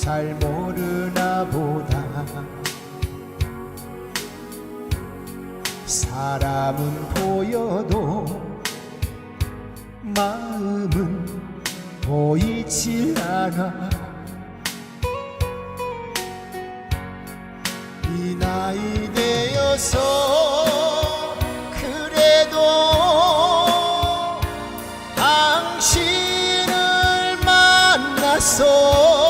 잘 모르나 보다. 사람은 보여도 마음은 보이질 않아. 이 나이 되어서 그래도 당신을 만나서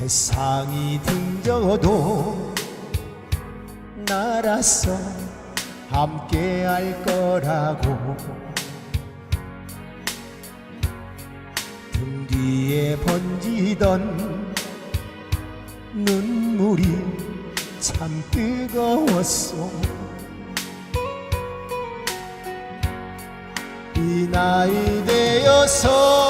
세상이 등져도 나라서 함께 할 거라고. 등 뒤에 번지던 눈물이 참 뜨거웠어 이 나이 되어서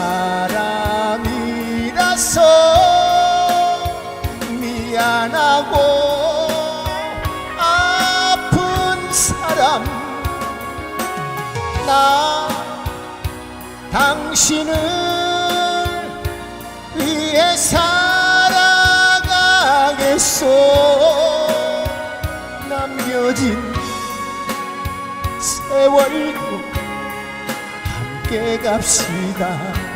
이라서 미안하고 아픈 사람 나 당신을 위해 살아가겠소. 남겨진 세월도 함께 갑시다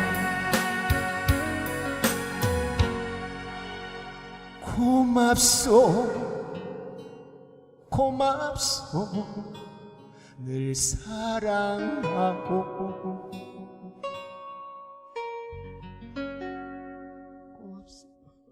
고맙소. 고맙소. 늘 사랑하고